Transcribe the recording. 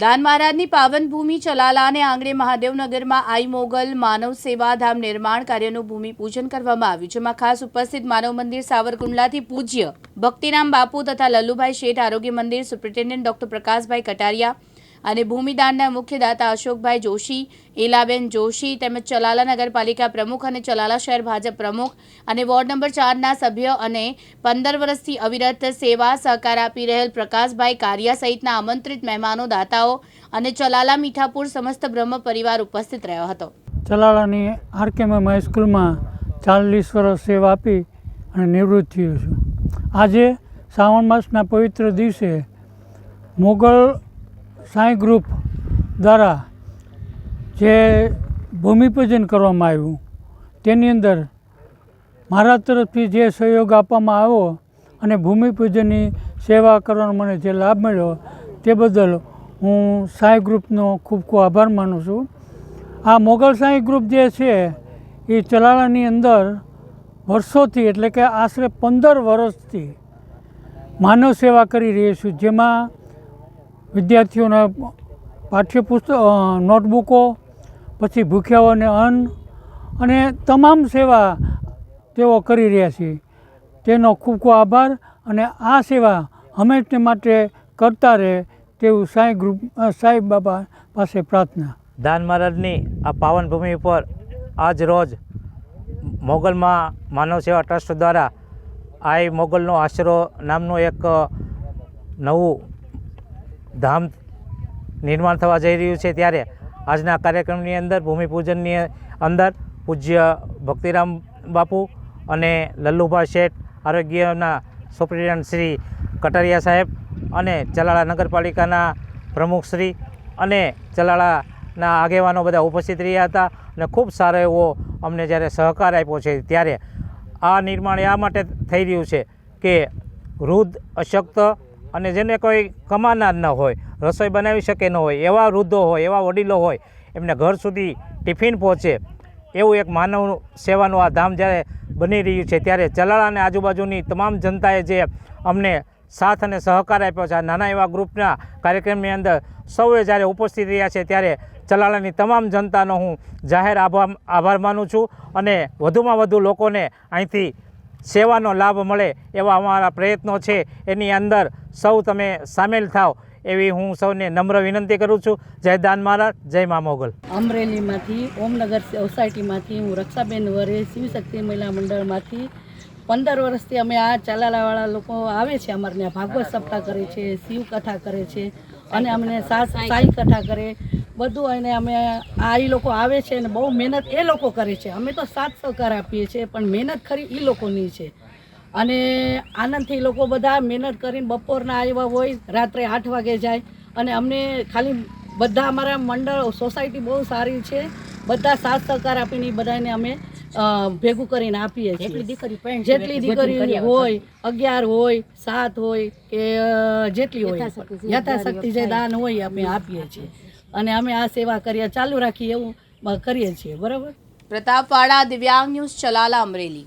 દાન મહારાજની પાવન ભૂમિ ચલાલાને આંગણે મહાદેવનગરમાં આઈ મોગલ માનવ સેવાધામ નિર્માણ કાર્યનું ભૂમિપૂજન કરવામાં આવ્યું, જેમાં ખાસ ઉપસ્થિત માનવ મંદિર સાવરકુંડલાથી પૂજ્ય ભક્તિરામ બાપુ તથા લલ્લુભાઈ શેઠ આરોગ્ય મંદિર સુપ્રિન્ટેન્ડન્ટ ડોક્ટર પ્રકાશભાઈ કટારિયા અને ભૂમિદાનના મુખ્ય દાતા અશોકભાઈ જોશી ઈલાબેન જોશી તેમજ ચલાલા નગરપાલિકા પ્રમુખ અને ચલાલા શહેર ભાજપ પ્રમુખ અને વોર્ડ નંબર ચારના સભ્ય અને પંદર વર્ષથી અવિરત સેવા સહકાર આપી રહેલ પ્રકાશભાઈ કારિયા સહિતના આમંત્રિત મહેમાનો, દાતાઓ અને ચલાલા મીઠાપુર સમસ્ત બ્રહ્મ પરિવાર ઉપસ્થિત રહ્યો હતો. ચલાલાની આરકેએમ હાઈસ્કૂલમાં ચાલીસ વર્ષ સેવા આપી અને નિવૃત્ત થયો છું. આજે શ્રાવણ માસના પવિત્ર દિવસે મોગલ સાંઈ ગ્રુપ દ્વારા જે ભૂમિપૂજન કરવામાં આવ્યું, તેની અંદર મારા તરફથી જે સહયોગ આપવામાં આવ્યો અને ભૂમિપૂજનની સેવા કરવાનો મને જે લાભ મળ્યો, તે બદલ હું સાંઈ ગ્રુપનો ખૂબ ખૂબ આભાર માનું છું. આ મોગલ સાંઈ ગ્રુપ જે છે, એ ચલાળાની અંદર વર્ષોથી એટલે કે આશરે પંદર વર્ષથી માનવ સેવા કરી રહી છું. જેમાં વિદ્યાર્થીઓના પાઠ્યપુસ્તક નોટબુકો, પછી ભૂખ્યાઓને અન્ન અને તમામ સેવા તેઓ કરી રહ્યા છે. તેનો ખૂબ ખૂબ આભાર અને આ સેવા હંમેશને માટે કરતા રહે તેવું સાંઈ ગ્રુપ સાંઈ બાબા પાસે પ્રાર્થના. દાન મહારાજની આ પાવન ભૂમિ ઉપર આજ રોજ મોગલમાં માનવ સેવા ટ્રસ્ટ દ્વારા આઈ મોગલનો આશરો નામનું એક નવું ધામ નિર્માણ થવા જઈ રહ્યું છે ત્યારે આજના કાર્યક્રમની અંદર, ભૂમિપૂજનની અંદર પૂજ્ય ભક્તિરામ બાપુ અને લલ્લુભાઈ શેઠ, આરોગ્યના સુપ્રિન્ટેન્ડન્ટ શ્રી કટારિયા સાહેબ અને ચલાળા નગરપાલિકાના પ્રમુખ શ્રી અને ચલાળાના આગેવાનો બધા ઉપસ્થિત રહ્યા હતા અને ખૂબ સારો એવો અમને જ્યારે સહકાર આપ્યો છે ત્યારે આ નિર્માણ આ માટે થઈ રહ્યું છે કે વૃદ્ધ, અશક્ત અને જેને કોઈ કમાનાર ન હોય, રસોઈ બનાવી શકે ન હોય, એવા વૃદ્ધો હોય, એવા વડીલો હોય, એમને ઘર સુધી ટિફિન પહોંચે. એવું એક માનવ સેવાનું આ ધામ જ્યારે બની રહ્યું છે, ત્યારે ચલાળા અને આજુબાજુની તમામ જનતાએ જે અમને સાથ અને સહકાર આપ્યો છે, આ નાના એવા ગ્રુપના કાર્યક્રમની અંદર સૌએ જ્યારે ઉપસ્થિત રહ્યા છે, ત્યારે ચલાળાની તમામ જનતાનો હું જાહેર આભાર આભાર માનું છું અને વધુમાં વધુ લોકોને અહીંથી સેવાનો લાભ મળે એવા અમારા પ્રયત્નો છે. એની અંદર સૌ તમે સામેલ થાવ એવી હું સૌને નમ્ર વિનંતી કરું છું. જય દાન મહારાજ, જય મા મોગલ. અમરેલીમાંથી, ઓમનગર સોસાયટીમાંથી હું રક્ષાબેન વરે શિવશક્તિ મહિલા મંડળમાંથી પંદર વર્ષથી અમે આ ચાલાલાવાળા લોકો આવે છે અમારે ત્યાં ભાગવત સપ્તાહ કરે છે શિવ કથા કરે છે અને અમને સાસ સાઈ કથા કરે. બધું અને અમે આ એ લોકો આવે છે અને બહુ મહેનત એ લોકો કરે છે. અમે તો સાથ સહકાર આપીએ છીએ પણ મહેનત ખરી એ લોકોની છે. અને આનંદથી લોકો બધા મહેનત કરીને બપોરના આવ્યા હોય રાત્રે આઠ વાગે જાય અને અમને ખાલી બધા અમારા મંડળ સોસાયટી બહુ સારી છે. બધા સાથ સહકાર આપીને બધાને અમે ભેગું કરીને આપીએ છીએ. જેટલી દીકરી હોય અગિયાર હોય સાત હોય કે જેટલી હોય. યથાશક્તિ જે દાન હોય અમે આપીએ છીએ. અને અમે આ સેવા કરીએ ચાલુ રાખીએ એવું કરીએ છીએ, બરાબર? પ્રતાપવાડા દિવ્યાંગ ન્યૂઝ, ચલાલા અમરેલી.